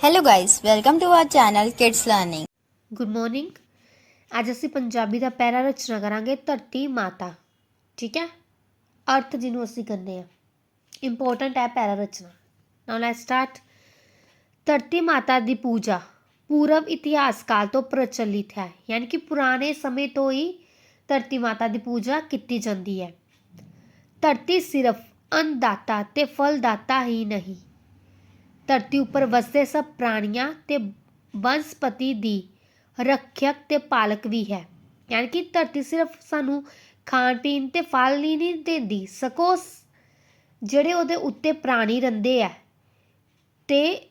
Hello guys, welcome to our channel Kids Learning. Good morning ਅੱਜ ਅਸੀਂ ਪੰਜਾਬੀ ਦਾ ਪਹਿਰਾ ਰਚਨਾ ਕਰਾਂਗੇ ਧਰਤੀ ਮਾਤਾ ਠੀਕ ਹੈ ਅਰਥ ਜਿਹਨੂੰ ਅਸੀਂ ਕਹਿੰਦੇ ਆ ਇੰਪੋਰਟੈਂਟ ਹੈ ਪਹਿਰਾ ਰਚਨਾ ਨਾਓ ਲੈਟਸ ਸਟਾਰਟ ਧਰਤੀ ਮਾਤਾ ਦੀ ਪੂਜਾ ਪੂਰਵ ਇਤਿਹਾਸ ਕਾਲ ਤੋਂ ਪ੍ਰਚਲਿਤ ਹੈ ਯਾਨੀ ਕਿ ਪੁਰਾਣੇ ਸਮੇਂ ਤੋਂ ਹੀ ਧਰਤੀ ਮਾਤਾ ਦੀ ਪੂਜਾ ਕੀਤੀ ਜਾਂਦੀ ਹੈ ਧਰਤੀ ਸਿਰਫ ਅੰਨਦਾਤਾ ਤੇ ਫਲਦਾਤਾ ਹੀ ਨਹੀਂ ਧਰਤੀ ਉੱਪਰ ਵਸਦੇ ਸਭ ਪ੍ਰਾਣੀਆਂ ਅਤੇ ਬਨਸਪਤੀ ਦੀ ਰੱਖਿਅਕ ਅਤੇ ਪਾਲਕ ਵੀ ਹੈ। ਯਾਨੀ ਕਿ ਧਰਤੀ ਸਿਰਫ ਸਾਨੂੰ ਖਾਣ ਪੀਣ ਤੇ ਫਲ ਹੀ ਨਹੀਂ ਦਿੰਦੀ, ਸਕੋ ਜਿਹੜੇ ਉਹਦੇ ਉੱਤੇ ਪ੍ਰਾਣੀ ਰਹਿੰਦੇ ਆ। ਤੇ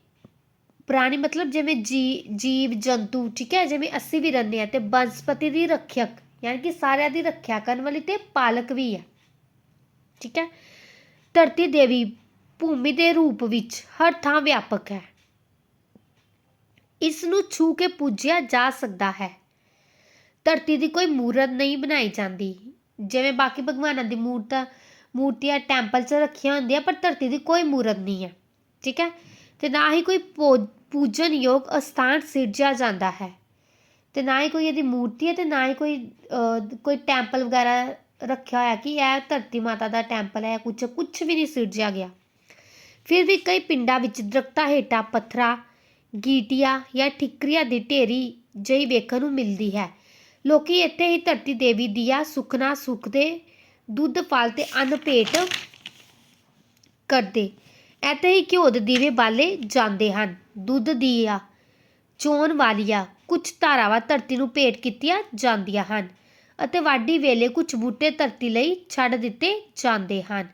ਪ੍ਰਾਣੀ ਮਤਲਬ ਜਿਵੇਂ ਜੀ, ਜੀਵ, ਜੰਤੂ, ਠੀਕ ਹੈ, ਜਿਵੇਂ ਅਸੀਂ ਵੀ ਰਹਿੰਦੇ ਆ ਤੇ ਬਨਸਪਤੀ ਦੀ ਰੱਖਿਅਕ, ਯਾਨੀ ਕਿ ਸਾਰਿਆਂ ਦੀ ਰੱਖਿਆ ਕਰਨ ਵਾਲੀ ਤੇ ਪਾਲਕ ਵੀ ਹੈ ਠੀਕ ਹੈ? ਧਰਤੀ ਦੇਵੀ ਭੂਮੀ ਦੇ ਰੂਪ ਵਿੱਚ ਹਰ ਥਾਂ ਵਿਆਪਕ ਹੈ। ਇਸ ਨੂੰ ਛੂ ਕੇ ਪੂਜਿਆ ਜਾ ਸਕਦਾ ਹੈ। ਧਰਤੀ ਦੀ ਕੋਈ ਮੂਰਤ ਨਹੀਂ ਬਣਾਈ ਜਾਂਦੀ। ਜਿਵੇਂ ਬਾਕੀ ਭਗਵਾਨਾਂ ਦੀ ਮੂਰਤਾਂ, ਮੂਰਤੀਆਂ ਟੈਂਪਲ 'ਚ ਰੱਖੀਆਂ ਹੁੰਦੀਆਂ, ਪਰ ਧਰਤੀ ਦੀ ਕੋਈ ਮੂਰਤ ਨਹੀਂ ਹੈ। ਠੀਕ ਹੈ? ਤੇ ਨਾ ਹੀ ਕੋਈ ਪੋ- ਪੂਜਨਯੋਗ ਅਸਥਾਨ ਸਿਰਜਿਆ ਜਾਂਦਾ ਹੈ। ਤੇ ਨਾ ਹੀ ਕੋਈ ਇਹਦੀ ਮੂਰਤੀ ਹੈ ਤੇ ਨਾ ਹੀ ਕੋਈ ਕੋਈ ਟੈਂਪਲ ਵਗੈਰਾ ਰੱਖਿਆ ਹੋਇਆ ਕਿ ਇਹ ਧਰਤੀ ਮਾਤਾ ਦਾ ਟੈਂਪਲ ਹੈ ਕੁਝ ਕੁਝ ਵੀ ਨਹੀਂ ਸਿਰਜਿਆ ਗਿਆ। ਫਿਰ ਵੀ ਕਈ ਪਿੰਡਾਂ ਵਿੱਚ ਦਰਖਤਾਂ ਹੇਠਾਂ ਪੱਥਰਾਂ, ਗੀਟੀਆਂ ਜਾਂ ਠਿਕਰੀਆਂ ਦੀ ਢੇਰੀ ਜਿਹੀ ਵੇਖਣ ਨੂੰ ਮਿਲਦੀ ਹੈ। ਲੋਕੀ ਇੱਥੇ ਹੀ ਧਰਤੀ ਦੇਵੀ ਦੀਆਂ ਸੁਖਨਾ ਸੁਖਦੇ, ਦੁੱਧ ਫਲ ਤੇ ਅੰਨ ਭੇਟ ਕਰਦੇ, ਇੱਥੇ ਹੀ ਘਿਓ ਦੇ ਦੀਵੇ ਬਾਲੇ ਜਾਂਦੇ ਹਨ। ਦੁੱਧ ਦੀਆਂ ਚੋਣ ਵਾਲੀਆਂ ਕੁਝ ਧਾਰਾਵਾਂ ਧਰਤੀ ਨੂੰ ਭੇਟ ਕੀਤੀਆਂ ਜਾਂਦੀਆਂ ਹਨ ਅਤੇ ਵਾਢੀ ਵੇਲੇ ਕੁਝ ਬੂਟੇ ਧਰਤੀ ਲਈ ਛੱਡ ਦਿੱਤੇ ਜਾਂਦੇ ਹਨ।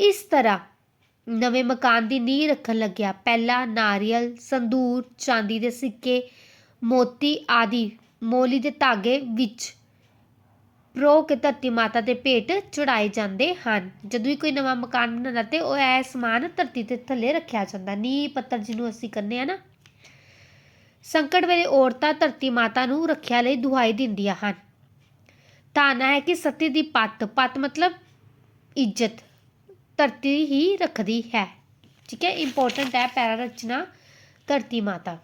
ਇਸ ਤਰ੍ਹਾਂ ਨਵੇਂ ਮਕਾਨ ਦੀ ਨੀਂਹ ਰੱਖਣ ਲੱਗਿਆ। ਪਹਿਲਾ ਨਾਰੀਅਲ, ਸੰਧੂਰ, ਚਾਂਦੀ ਦੇ ਸਿੱਕੇ, ਮੋਤੀ ਆਦਿ ਮੋਲੀ ਦੇ ਧਾਗੇ ਵਿੱਚ ਪ੍ਰੋ ਕੇ ਧਰਤੀ ਮਾਤਾ ਦੇ ਭੇਟ ਚੜਾਏ ਜਾਂਦੇ ਹਨ। ਜਦੋਂ ਵੀ ਕੋਈ ਨਵਾਂ ਮਕਾਨ ਬਣਾਉਂਦਾ ਤੇ ਉਹ ਇਹ ਸਮਾਨ ਧਰਤੀ ਦੇ ਥੱਲੇ ਰੱਖਿਆ ਜਾਂਦਾ। ਨੀਂਹ ਪੱਤਰ ਜਿਹਨੂੰ ਅਸੀਂ ਕਹਿੰਦੇ ਆ ਨਾ, ਸੰਕਟ ਵੇਲੇ ਔਰਤਾਂ ਧਰਤੀ ਮਾਤਾ ਨੂੰ ਰੱਖਿਆ ਲਈ ਦੁਹਾਈ ਦਿੰਦੀਆਂ ਹਨ। ਧਾਰਨਾ ਹੈ ਕਿ ਸਤੀ ਦੀ ਪੱਤ ਪੱਤ ਮਤਲਬ ਇੱਜ਼ਤ। ਧਰਤੀ ਹੀ ਰੱਖਦੀ ਹੈ। ਠੀਕ ਹੈ ਇੰਪੋਰਟੈਂਟ ਹੈ ਪੈਰਾ ਰਚਨਾ ਧਰਤੀ ਮਾਤਾ।